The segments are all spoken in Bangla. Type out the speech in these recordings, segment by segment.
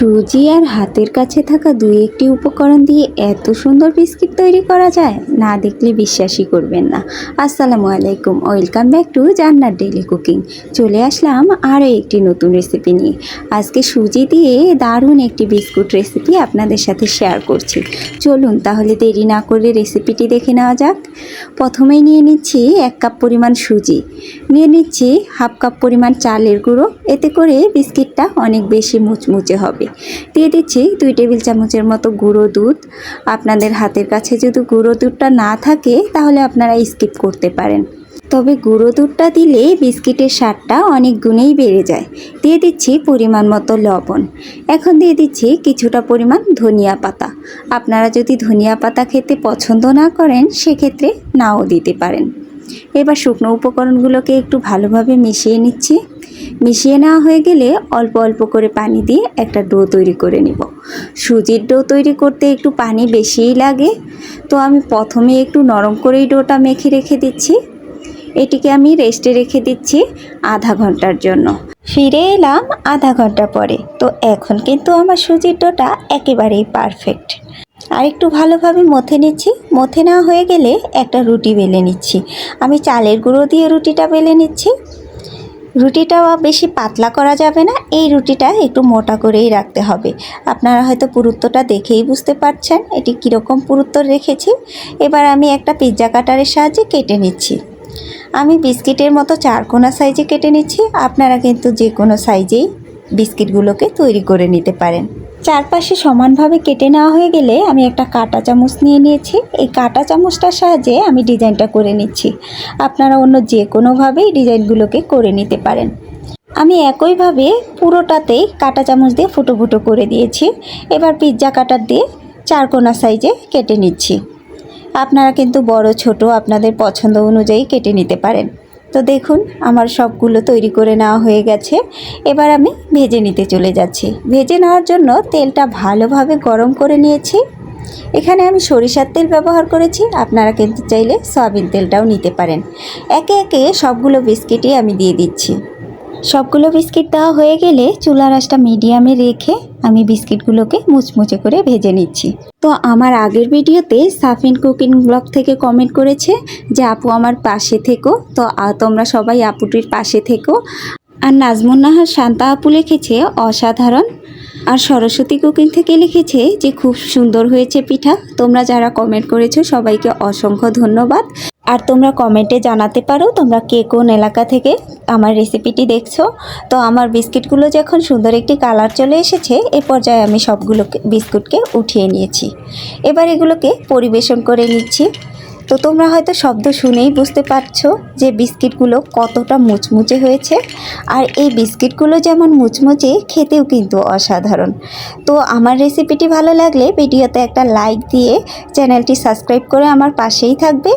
সুজি আর হাতের কাছে থাকা দুই একটি উপকরণ দিয়ে এত সুন্দর বিস্কিট তৈরি করা যায়? না দেখলে বিশ্বাসই করবেন না। আসসালামু আলাইকুম। ওয়েলকাম ব্যাক টু জান্নার ডেইলি কুকিং। চলে আসলাম আরও একটি নতুন রেসিপি নিয়ে। আজকে সুজি দিয়ে দারুণ একটি বিস্কুট রেসিপি আপনাদের সাথে শেয়ার করছি। চলুন তাহলে দেরি না করে রেসিপিটি দেখে নেওয়া যাক। প্রথমেই নিয়ে নিচ্ছি এক কাপ পরিমাণ সুজি। নিয়ে নিচ্ছি হাফ কাপ পরিমাণ চালের গুঁড়ো। এতে করে বিস্কিটটা অনেক বেশি মুচমুচে হবে। দিয়ে দিচ্ছি দুই টেবিল চামচের মতো গুঁড়ো দুধ। আপনাদের হাতের কাছে যদি গুঁড়ো দুধটা না থাকে, তাহলে আপনারা স্কিপ করতে পারেন। তবে গুঁড়ো দুধটা দিলে বিস্কিটের স্বাদটা অনেক গুণেই বেড়ে যায়। দিয়ে দিচ্ছি পরিমাণ মতো লবণ। এখন দিয়ে দিচ্ছি কিছুটা পরিমাণ ধনিয়া পাতা। আপনারা যদি ধনিয়া পাতা খেতে পছন্দ না করেন, সেক্ষেত্রে নাও দিতে পারেন। এবার শুকনো উপকরণগুলোকে একটু ভালোভাবে মিশিয়ে নিচ্ছি। মিশিয়ে নেওয়া হয়ে গেলে অল্প অল্প করে পানি দিয়ে একটা ডো তৈরি করে নিব। সুজির ডো তৈরি করতে একটু পানি বেশিই লাগে। তো আমি প্রথমে একটু নরম করেই ডোটা মেখে রেখে দিচ্ছি। এটিকে আমি রেস্টে রেখে দিচ্ছি আধা ঘণ্টার জন্য। ফিরে এলাম আধা ঘণ্টা পরে। তো এখন কিন্তু আমার সুজির ডোটা একেবারেই পারফেক্ট। আর একটু ভালোভাবে মথে নিচ্ছি। মথে না হয়ে গেলে একটা রুটি বেলে নিচ্ছি। আমি চালের গুঁড়ো দিয়ে রুটিটা বেলে নিচ্ছি। রুটিটা বেশি পাতলা করা যাবে না, এই রুটিটা একটু মোটা করেই রাখতে হবে। আপনারা হয়তো পুরুত্বটা দেখেই বুঝতে পারছেন এটি কীরকম পুরুত্ব রেখেছি। এবার আমি একটা পিৎজা কাটারের সাহায্যে কেটে নিচ্ছি। আমি বিস্কিটের মতো চারকোনা সাইজে কেটে নিচ্ছি, আপনারা কিন্তু যে কোনো সাইজেই বিস্কিটগুলোকে তৈরি করে নিতে পারেন। চারপাশে সমানভাবে কেটে নেওয়া হয়ে গেলে আমি একটা কাঁটা চামচ নিয়ে নিয়েছি। এই কাঁটা চামচটার সাহায্যে আমি ডিজাইনটা করে নিচ্ছি। আপনারা অন্য যে কোনোভাবেই ডিজাইনগুলোকে করে নিতে পারেন। আমি একইভাবে পুরোটাতেই কাঁটা চামচ দিয়ে ফুটো ফুটো করে দিয়েছি। এবার পিৎজা কাটার দিয়ে চারকোনা সাইজে কেটে নিচ্ছি। আপনারা কিন্তু বড়, ছোট, আপনাদের পছন্দ অনুযায়ী কেটে নিতে পারেন। তো দেখুন, আমার সবগুলো তৈরি করে নেওয়া হয়ে গেছে। এবার আমি ভেজে নিতে চলে যাচ্ছি। ভেজে নেওয়ার জন্য তেলটা ভালোভাবে গরম করে নিয়েছি। এখানে আমি সরিষার তেল ব্যবহার করেছি। আপনারা কিন্তু চাইলে সয়াবিন তেলটাও নিতে পারেন। একে একে সবগুলো বিস্কিটই আমি দিয়ে দিচ্ছি। সবগুলো বিস্কিট দেওয়া হয়ে গেলে চুলার আঁচটা মিডিয়ামে রেখে আমি বিস্কিটগুলোকে মুচমুচে করে ভেজে নিচ্ছি। তো আমার আগের ভিডিওতে সাফিন কুকিং ব্লগ থেকে কমেন্ট করেছে যে, আপু আমার পাশে থেকো। তো তোমরা সবাই আপুটির পাশে থেকো। আর নাজমুন নাহার শান্তা আপু লিখেছে, অসাধারণ। আর সরস্বতী কুকিং থেকে লিখেছে যে, খুব সুন্দর হয়েছে পিঠা। তোমরা যারা কমেন্ট করেছ, সবাইকে অসংখ্য ধন্যবাদ। আর তোমরা কমেন্টে জানাতে পারো তোমরা কে কোন এলাকা থেকে আমার রেসিপিটি দেখছ। তো আমার বিস্কিটগুলো যখন সুন্দর একটি কালার চলে এসেছে, এ পর্যায়ে আমি সবগুলোকে, বিস্কুটকে উঠিয়ে নিয়েছি। এবার এগুলোকে পরিবেশন করে নিচ্ছি। তো তোমরা হয়তো শব্দ শুনেই বুঝতে পারছ যে বিস্কিটগুলো কতটা মুচমুচে হয়েছে। আর এই বিস্কিটগুলো যেমন মুচমুচে, খেতেও কিন্তু অসাধারণ। তো আমার রেসিপিটি ভালো লাগলে ভিডিওতে একটা লাইক দিয়ে চ্যানেলটি সাবস্ক্রাইব করে আমার পাশেই থাকবে।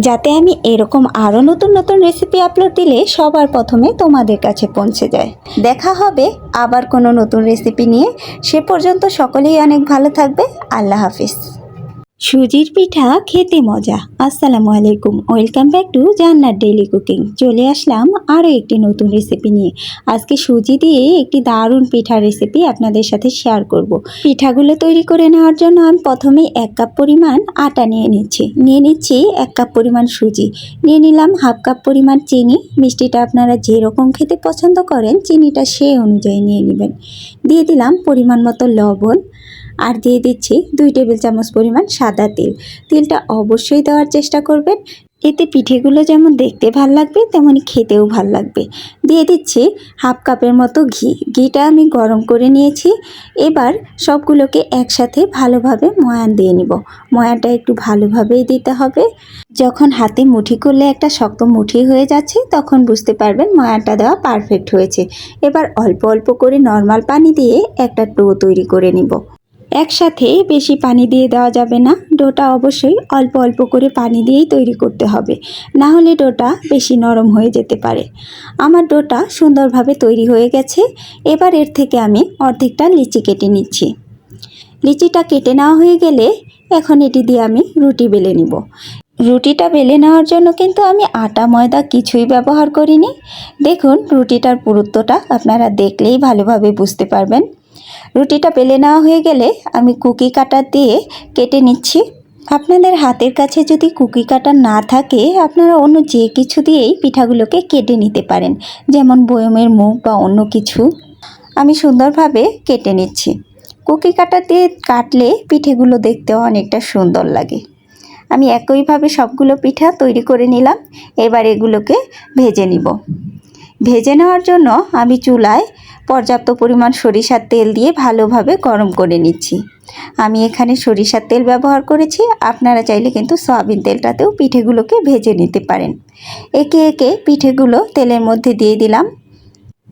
যাতে আমি এরকম আরও নতুন নতুন রেসিপি আপলোড দিলে সবার প্রথমে তোমাদের কাছে পৌঁছে যায়। দেখা হবে আবার কোনো নতুন রেসিপি নিয়ে। সে পর্যন্ত সকলেই অনেক ভালো থাকবে। আল্লাহ হাফিজ। সুজির পিঠা খেতে মজা। আসসালামু আলাইকুম। ওয়েলকাম ব্যাক টু জান্নার ডেইলি কুকিং চলে আসলাম আরও একটি নতুন রেসিপি নিয়ে। আজকে সুজি দিয়ে একটি দারুণ পিঠার রেসিপি আপনাদের সাথে শেয়ার করব। পিঠাগুলো তৈরি করে নেওয়ার জন্য আমি প্রথমে এক কাপ পরিমাণ আটা নিয়ে নিচ্ছি। নিয়ে নিচ্ছি এক কাপ পরিমাণ সুজি। নিয়ে নিলাম হাফ কাপ পরিমাণ চিনি। মিষ্টিটা আপনারা যেরকম খেতে পছন্দ করেন, চিনিটা সেই অনুযায়ী নিয়ে নেবেন। দিয়ে দিলাম পরিমাণ মতো লবণ। আর দিয়ে দিচ্ছি দুই টেবিল চামচ পরিমাণ সাদা তেল। তেলটা অবশ্যই দেওয়ার চেষ্টা করবেন। এতে পিঠেগুলো যেমন দেখতে ভালো লাগবে তেমনই খেতেও ভালো লাগবে। দিয়ে দিচ্ছি হাফ কাপের মতো ঘি। ঘিটা আমি গরম করে নিয়েছি। এবার সবগুলোকে একসাথে ভালোভাবে ময়ান দিয়ে নিব। ময়ানটা একটু ভালোভাবেই দিতে হবে। যখন হাতে মুঠি করলে একটা শক্ত মুঠি হয়ে যাচ্ছে, তখন বুঝতে পারবেন ময়ানটা দেওয়া পারফেক্ট হয়েছে। এবার অল্প অল্প করে নর্মাল পানি দিয়ে একটা টো তৈরি করে নিব। একসাথে বেশি পানি দিয়ে দেওয়া যাবে না। ডোটা অবশ্যই অল্প অল্প করে পানি দিয়েই তৈরি করতে হবে। না হলে ডোটা বেশি নরম হয়ে যেতে পারে। আমার ডোটা সুন্দরভাবে তৈরি হয়ে গেছে। এবার এর থেকে আমি অর্ধেকটা লিচি কেটে নিচ্ছি। লিচিটা কেটে নেওয়া হয়ে গেলে এখন এটি দিয়ে আমি রুটি বেলে নিব। রুটিটা বেলে নেওয়ার জন্য কিন্তু আমি আটা, ময়দা কিছুই ব্যবহার করিনি। দেখুন, রুটিটার পুরুত্বটা আপনারা দেখলেই ভালোভাবে বুঝতে পারবেন। রুটিটা বেলে নেওয়া হয়ে গেলে আমি কুকি কাটার দিয়ে কেটে নিচ্ছি। আপনাদের হাতের কাছে যদি কুকি কাটার না থাকে, আপনারা অন্য যে কিছু দিয়েই পিঠাগুলোকে কেটে নিতে পারেন, যেমন বয়মের মুখ বা অন্য কিছু। আমি সুন্দরভাবে কেটে নিচ্ছি। কুকি কাটার দিয়ে কাটলে পিঠেগুলো দেখতেও অনেকটা সুন্দর লাগে। আমি একইভাবে সবগুলো পিঠা তৈরি করে নিলাম, এবার এগুলোকে ভেজে নিব। ভেজে নেওয়ার জন্য আমি চুলায় পর্যাপ্ত পরিমাণ সরিষার তেল দিয়ে ভালোভাবে গরম করে নিচ্ছি। আমি এখানে সরিষার তেল ব্যবহার করেছি। আপনারা চাইলে কিন্তু সয়াবিন তেলটাতেও পিঠেগুলোকে ভেজে নিতে পারেন। একে একে পিঠেগুলো তেলের মধ্যে দিয়ে দিলাম।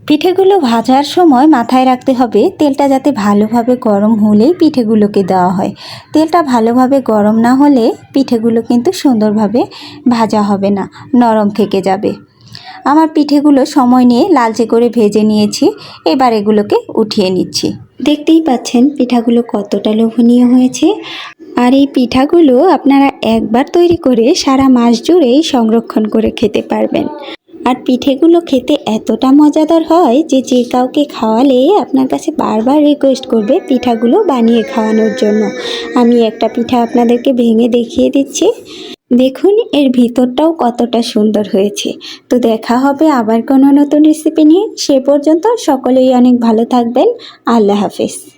পিঠেগুলো ভাজার সময় মাথায় রাখতে হবে, তেলটা যাতে ভালোভাবে গরম হলেই পিঠেগুলোকে দেওয়া হয়। তেলটা ভালোভাবে গরম না হলে পিঠেগুলো কিন্তু সুন্দরভাবে ভাজা হবে না, নরম থেকে যাবে। আমার পিঠেগুলো সময় নিয়ে লালচে করে ভেজে নিয়েছি, এবার এগুলোকে উঠিয়ে নিচ্ছি। দেখতেই পাচ্ছেন পিঠাগুলো কতটা লোভনীয় হয়েছে। আর এই পিঠাগুলো আপনারা একবার তৈরি করে সারা মাস জুড়েই সংরক্ষণ করে খেতে পারবেন। আর পিঠেগুলো খেতে এতটা মজাদার হয় যে যে কাউকে খাওয়ালে আপনার কাছে বারবার রিকোয়েস্ট করবে পিঠাগুলো বানিয়ে খাওয়ানোর জন্য। আমি একটা পিঠা আপনাদেরকে ভেঙে দেখিয়ে দিচ্ছি। দেখুন, এর ভিতরটাও কতটা সুন্দর হয়েছে। তো দেখা হবে আবার কোনো নতুন রেসিপি নিয়ে। সে পর্যন্ত সকলেই অনেক ভালো থাকবেন। আল্লাহ হাফেজ।